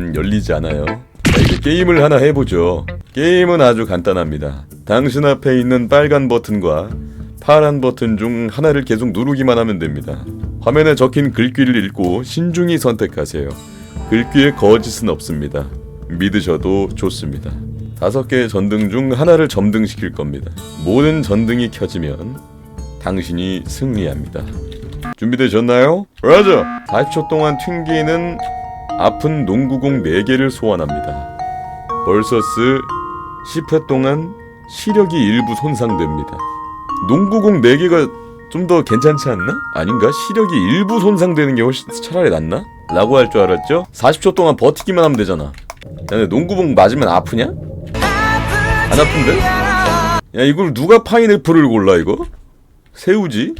음, 열리지 않아요. 자, 이제 게임을 하나 해보죠. 게임은 아주 간단합니다. 당신 앞에 있는 빨간 버튼과 파란 버튼 중 하나를 계속 누르기만 하면 됩니다. 화면에 적힌 글귀를 읽고 신중히 선택하세요. 글귀에 거짓은 없습니다. 믿으셔도 좋습니다. 다섯 개의 전등 중 하나를 점등시킬 겁니다. 모든 전등이 켜지면 당신이 승리합니다. 준비되셨나요? 라자! 40초 동안 튕기는 아픈 농구공 4개를 소환합니다. 벌서스 10회 동안 시력이 일부 손상됩니다. 농구공 4개가 좀 더 괜찮지 않나? 아닌가? 시력이 일부 손상되는 게 훨씬 차라리 낫나? 라고 할 줄 알았죠? 40초 동안 버티기만 하면 되잖아. 야, 근데 농구공 맞으면 아프냐? 안 아픈데? 야, 이걸 누가 파인애플을 골라, 이거? 새우지?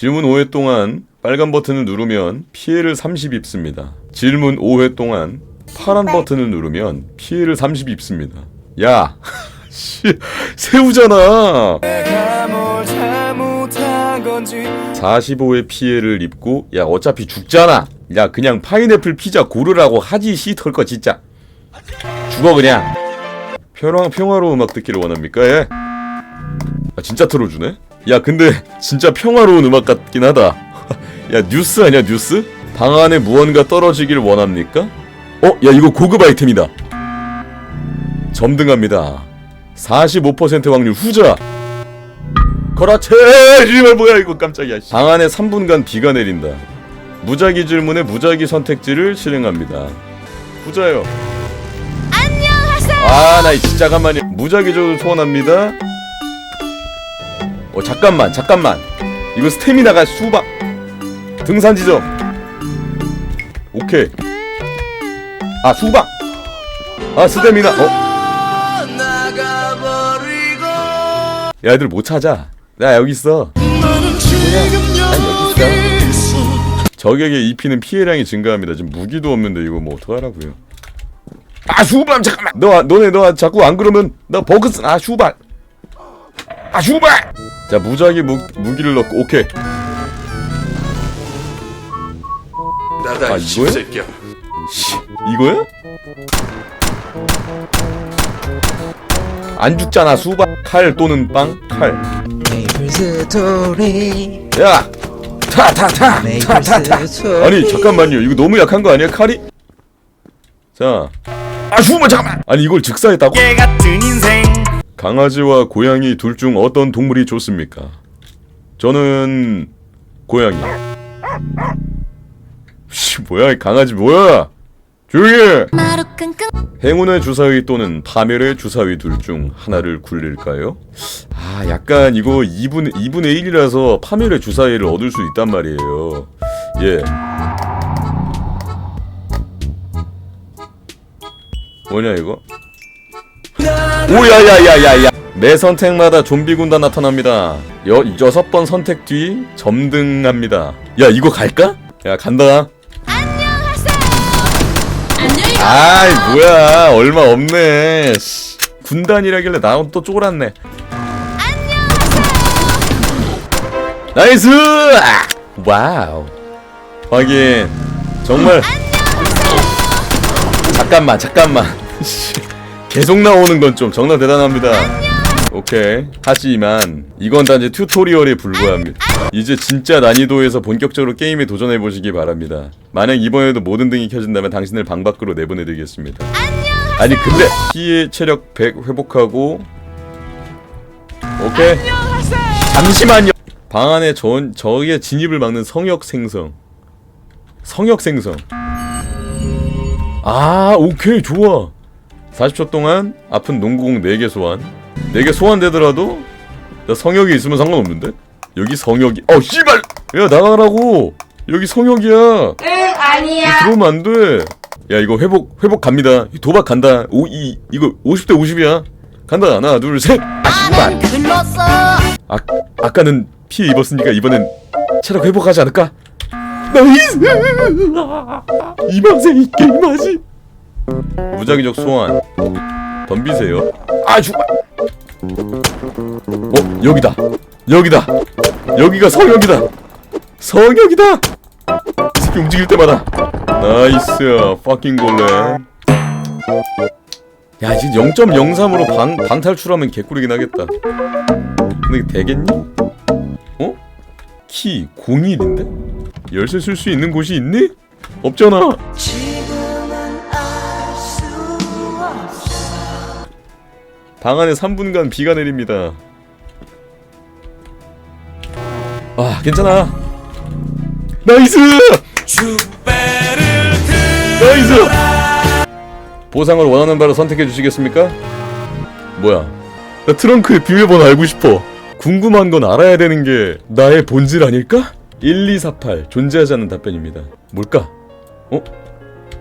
질문 5회 동안 빨간 버튼을 누르면 피해를 30 입습니다. 질문 5회 동안 파란 버튼을 누르면 피해를 30 입습니다. 야, 씨, 새우잖아. 내가 뭘 잘못한 건지 45의 피해를 입고 야 어차피 죽잖아. 야 그냥 파인애플 피자 고르라고 하지 시털 거 진짜. 죽어 그냥. 평화 평화로운 음악 듣기를 원합니까? 예. 아 진짜 틀어주네. 야 근데 진짜 평화로운 음악 같긴 하다. 야 뉴스 아니야 뉴스? 방 안에 무언가 떨어지길 원합니까? 어? 야 이거 고급 아이템이다. 점등합니다. 45% 확률 후자. 거라체 이말 뭐야 이거 깜짝이야 방 안에 3분간 비가 내린다 무작위 질문에 무작위 선택지를 실행합니다 부자요 안녕하세요 아나 진짜 잠깐만요 무작위 조를 소원합니다 어 잠깐만 잠깐만 이거 스태미나가 수박 등산 지점 오케이 아 수박 아 스태미나 어 야, 애들 못 찾아. 나 여기 있어. 너는 지금 여기 있어 적에게 입히는 피해량이 증가합니다. 지금 무기도 없는데 이거 뭐 어떡하라고요? 아 슈발 잠깐만. 너 너네 너 자꾸 안 그러면 나 버그 쓰. 아 슈발. 아 슈발. 자 무작위 무, 무기를 넣고 오케이. 나다 아, 이 이거야? 새끼야 씨, 이거야? 안 죽잖아 수박 칼 또는 빵 칼. 메이플 스토리 야. 타타 타. 메이플 타타 타. 스토리 아니 잠깐만요. 이거 너무 약한 거 아니야 칼이? 자. 아 슈발 잠깐만. 아니 이걸 즉사했다고? 깨 같은 인생 강아지와 고양이 둘 중 어떤 동물이 좋습니까? 저는 고양이. 씨 뭐야 이 강아지 뭐야? 조용히 행운의 주사위 또는 파멸의 주사위 둘 중 하나를 굴릴까요? 아 약간 이거 2분, 2분의 1이라서 파멸의 주사위를 얻을 수 있단 말이에요 예 뭐냐 이거? 오야야야야야. 매 선택마다 좀비 군단 나타납니다. 여, 여섯 번 선택 뒤 점등합니다. 야 이거 갈까? 야 간다. 안녕히 아이 뭐야. 얼마 없네. 씨. 군단이라길래 나는 또 쫄았네. 나이스! 아! 와우. 확인. 정말. 잠깐만 잠깐만. 씨. 계속 나오는 건 좀 정말 대단합니다. 오케이. 하지만 이건 단지 튜토리얼에 불과합니다. 이제 진짜 난이도에서 본격적으로 게임에 도전해 보시기 바랍니다. 만약 이번에도 모든 등이 켜진다면 당신을 방 밖으로 내보내드리겠습니다. 아니 근데 피해 체력 100 회복하고 오케이. 잠시만요. 방 안에 전 저의 진입을 막는 성역 생성. 성역 생성. 아 오케이. 좋아 40초 동안 아픈 농구공 4개 소환. 4개 소환되더라도 나 성역이 있으면 상관없는데? 여기 성역이. 어 씨발! 야 나가라고! 여기 성역이야! 응 아니야. 들어오면 안돼. 야 이거 회복 회복 갑니다. 도박 간다. 오 이 이거 50대 50이야. 간다. 하나 둘셋 아 씨발. 글렀어 아, 아까는 피해 입었으니까 이번엔 체력 회복하지 않을까? 나이스! 이방생 이 게임하지? 무작위적 소환 덤비세요 아 죽... 어? 여기다 여기다 여기가 성역이다 성역이다 어차피 움직일 때마다 나이스 퍼킹 골렘 야 지금 0.03으로 방, 방탈출하면 개꿀이긴 하겠다 근데 이게 되겠니? 어? 키 01인데? 열쇠 쓸 수 있는 곳이 있니? 없잖아 방 안에 3분간 비가 내립니다. 아 괜찮아. 나이스! 나이스! 보상을 원하는 바로 선택해 주시겠습니까? 뭐야? 나 트렁크의 비밀번호 알고 싶어. 궁금한 건 알아야 되는 게 나의 본질 아닐까? 1248 존재하지 않는 답변입니다. 뭘까? 어?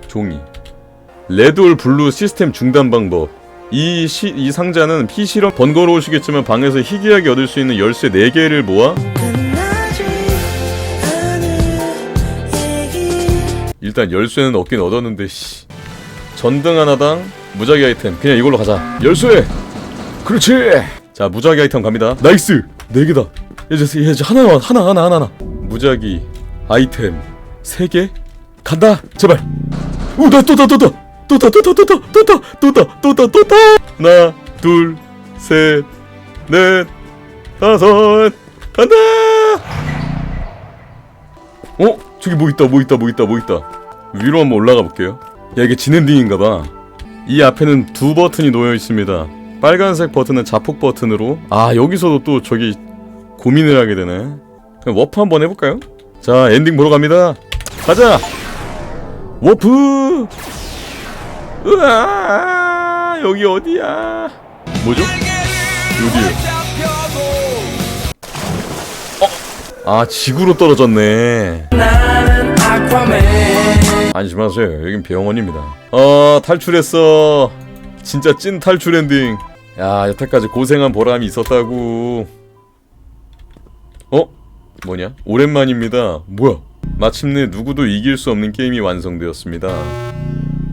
종이. 레드올 블루 시스템 중단 방법 이, 시, 이 상자는 PC로 번거로우시겠지만 방에서 희귀하게 얻을 수 있는 열쇠 4개를 모아 일단 열쇠는 얻긴 얻었는데 씨. 전등 하나당 무작위 아이템. 그냥 이걸로 가자. 열쇠! 그렇지! 자 무작위 아이템 갑니다. 나이스! 네 개다. 이제 이제 하나 하나 하나 하나 하나. 무작위 아이템 세 개? 간다! 제발! 오나또다또다 또다 또다 또다 또다 또다 또다 또다 하나 둘셋넷 다섯 간다 어 저기 뭐 있다 뭐 있다 뭐 있다 뭐 있다 위로 한번 올라가 볼게요. 야 이게 진엔딩인가봐. 이 앞에는 두 버튼이 놓여 있습니다. 빨간색 버튼은 자폭 버튼으로 아 여기서도 또 저기 고민을 하게 되네. 그럼 워프 한번 해볼까요? 자 엔딩 보러 갑니다. 가자. 워프. 으아 여기 어디야? 뭐죠? 여기. 아 지구로 떨어졌네. 안심하세요. 여긴 병원입니다. 어 탈출했어. 진짜 찐 탈출 엔딩. 야 여태까지 고생한 보람이 있었다고. 어? 뭐냐? 오랜만입니다. 뭐야? 마침내 누구도 이길 수 없는 게임이 완성되었습니다.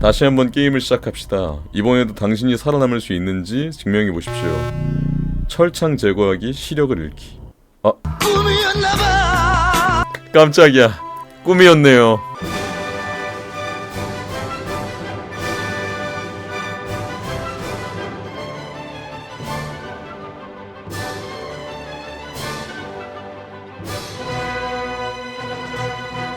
다시 한번 게임을 시작합시다. 이번에도 당신이 살아남을 수 있는지 증명해 보십시오. 철창 제거하기, 시력을 잃기. 아, 깜짝이야. 꿈이었네요.